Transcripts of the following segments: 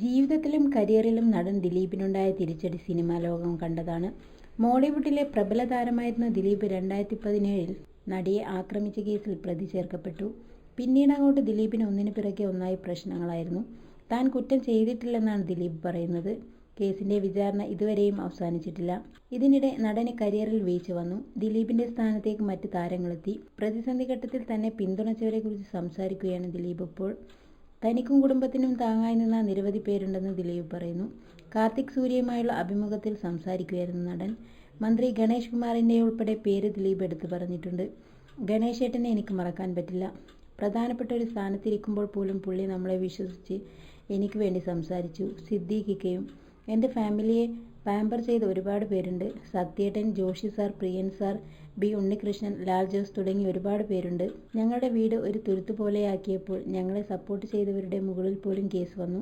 ജീവിതത്തിലും കരിയറിലും നടൻ ദിലീപിനുണ്ടായ തിരിച്ചടി സിനിമാ ലോകം കണ്ടതാണ്. മോളിവുഡിലെ പ്രബല താരമായിരുന്ന ദിലീപ് രണ്ടായിരത്തി പതിനേഴിൽ നടിയെ ആക്രമിച്ച കേസിൽ പ്രതി ചേർക്കപ്പെട്ടു. പിന്നീട് അങ്ങോട്ട് ദിലീപിന് ഒന്നിനു പിറകെ ഒന്നായി പ്രശ്നങ്ങളായിരുന്നു. താൻ കുറ്റം ചെയ്തിട്ടില്ലെന്നാണ് ദിലീപ് പറയുന്നത്. കേസിന്റെ വിചാരണ ഇതുവരെയും അവസാനിച്ചിട്ടില്ല. ഇതിനിടെ നടന് കരിയറിൽ വീഴ്ച വന്നു. ദിലീപിന്റെ സ്ഥാനത്തേക്ക് മറ്റ് താരങ്ങളെത്തി. പ്രതിസന്ധി ഘട്ടത്തിൽ തന്നെ പിന്തുണച്ചവരെക്കുറിച്ച് സംസാരിക്കുകയാണ് ദിലീപ് ഇപ്പോൾ. തനിക്കും കുടുംബത്തിനും താങ്ങായി നിന്ന നിരവധി പേരുണ്ടെന്ന് ദിലീപ് പറയുന്നു. കാർത്തിക് സൂര്യയുമായുള്ള അഭിമുഖത്തിൽ സംസാരിക്കുകയായിരുന്നു നടൻ. മന്ത്രി ഗണേഷ് കുമാറിന്റെ ഉൾപ്പെടെ പേര് ദിലീപ് എടുത്തു പറഞ്ഞിട്ടുണ്ട്. ഗണേഷ് എനിക്ക് മറക്കാൻ പറ്റില്ല. പ്രധാനപ്പെട്ട ഒരു സ്ഥാനത്തിരിക്കുമ്പോൾ പോലും പുള്ളി നമ്മളെ വിശ്വസിച്ച് എനിക്ക് വേണ്ടി സംസാരിച്ചു. സിദ്ദീഖിക്കയും എന്റെ ഫാമിലിയെ പാമ്പർ ചെയ്ത ഒരുപാട് പേരുണ്ട്. സത്യേട്ടൻ Joshiy sir Priyan sir B Unnikrishnan Lal Jose തുടങ്ങി ഒരുപാട് പേരുണ്ട്. ഞങ്ങളുടെ വീട് ഒരു തുരുത്തു പോലെയാക്കിയപ്പോൾ ഞങ്ങളെ സപ്പോർട്ട് ചെയ്തവരുടെ മുകളിൽ പോലും കേസ് വന്നു.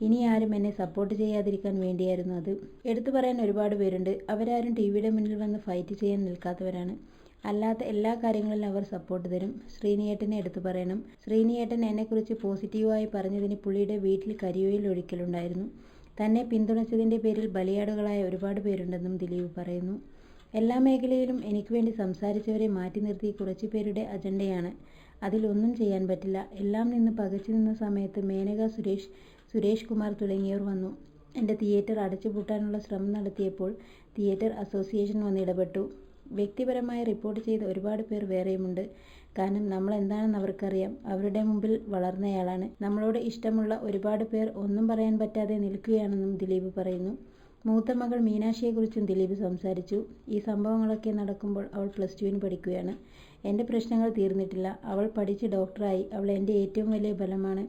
ഇനി ആരും എന്നെ സപ്പോർട്ട് ചെയ്യാതിരിക്കാൻ വേണ്ടിയായിരുന്നു അത്. എടുത്തു പറയാൻ ഒരുപാട് പേരുണ്ട്. അവരാരും ടി വിയുടെ മുന്നിൽ വന്ന് ഫൈറ്റ് ചെയ്യാൻ നിൽക്കാത്തവരാണ്. അല്ലാത്ത എല്ലാ കാര്യങ്ങളിലും അവർ സപ്പോർട്ട് തരും. ശ്രീനിയേട്ടനെ എടുത്തു പറയണം. ശ്രീനിയേട്ടൻ എന്നെക്കുറിച്ച് പോസിറ്റീവായി പറഞ്ഞതിന് പുള്ളിയുടെ വീട്ടിൽ കരിയോയിൽ ഒഴിക്കലുണ്ടായിരുന്നു. തന്നെ പിന്തുണച്ചതിന്റെ പേരിൽ ബലിയാടുകളായ ഒരുപാട് പേരുണ്ടെന്നും ദിലീപ് പറയുന്നു. എല്ലാ മേഖലയിലും എനിക്ക് വേണ്ടി സംസാരിച്ചവരെ മാറ്റി നിർത്തി കുറച്ചു പേരുടെ അജണ്ടയാണ്. അതിലൊന്നും ചെയ്യാൻ പറ്റില്ല. എല്ലാം നിന്ന് പകച്ചു നിന്ന സമയത്ത് മേനക സുരേഷ് സുരേഷ് കുമാർ തുടങ്ങിയവർ വന്നു. എന്റെ തിയേറ്റർ അടച്ചുപൂട്ടാനുള്ള ശ്രമം നടത്തിയപ്പോൾ തിയേറ്റർ അസോസിയേഷൻ വന്ന് ഇടപെട്ടു. വ്യക്തിപരമായി റിപ്പോർട്ട് ചെയ്ത ഒരുപാട് പേർ വേറെയുമുണ്ട്. കാരണം നമ്മൾ എന്താണെന്ന് അവർക്കറിയാം. അവരുടെ മുമ്പിൽ വളർന്നയാളാണ്. നമ്മളോട് ഇഷ്ടമുള്ള ഒരുപാട് പേർ ഒന്നും പറയാൻ പറ്റാതെ നിൽക്കുകയാണെന്നും ദിലീപ് പറയുന്നു. മൂത്ത മകൾ മീനാക്ഷിയെക്കുറിച്ചും ദിലീപ് സംസാരിച്ചു. ഈ സംഭവങ്ങളൊക്കെ നടക്കുമ്പോൾ അവൾ പ്ലസ് ടുവിന് പഠിക്കുകയാണ്. എന്റെ പ്രശ്നങ്ങൾ തീർന്നിട്ടില്ല. അവൾ പഠിച്ച് ഡോക്ടറായി. അവൾ എന്റെ ഏറ്റവും വലിയ ബലമാണ്.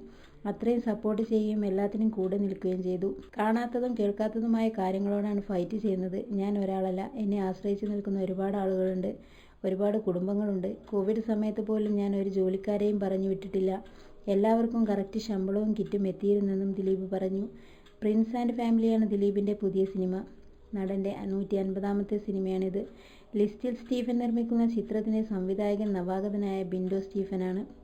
അത്രയും സപ്പോർട്ട് ചെയ്യുകയും എല്ലാത്തിനും കൂടെ നിൽക്കുകയും ചെയ്തു. കാണാത്തതും കേൾക്കാത്തതുമായ കാര്യങ്ങളോടാണ് ഫൈറ്റ് ചെയ്യുന്നത്. ഞാൻ ഒരാളല്ല. എന്നെ ആശ്രയിച്ച് നിൽക്കുന്ന ഒരുപാട് ആളുകളുണ്ട്. ഒരുപാട് കുടുംബങ്ങളുണ്ട്. കോവിഡ് സമയത്ത് പോലും ഞാൻ ഒരു ജോലിക്കാരെയും പറഞ്ഞു വിട്ടിട്ടില്ല. എല്ലാവർക്കും കറക്റ്റ് ശമ്പളവും കിറ്റും എത്തിയിരുന്നെന്നും ദിലീപ് പറഞ്ഞു. പ്രിൻസ് ആൻഡ് ഫാമിലിയാണ് ദിലീപിന്റെ പുതിയ സിനിമ. നടന്റെ നൂറ്റി അൻപതാമത്തെ സിനിമയാണിത്. ലിസ്റ്റിൽ സ്റ്റീഫൻ നിർമ്മിക്കുന്ന ചിത്രത്തിന്റെ സംവിധായകൻ നവാഗതനായ ബിൻഡോ സ്റ്റീഫനാണ്.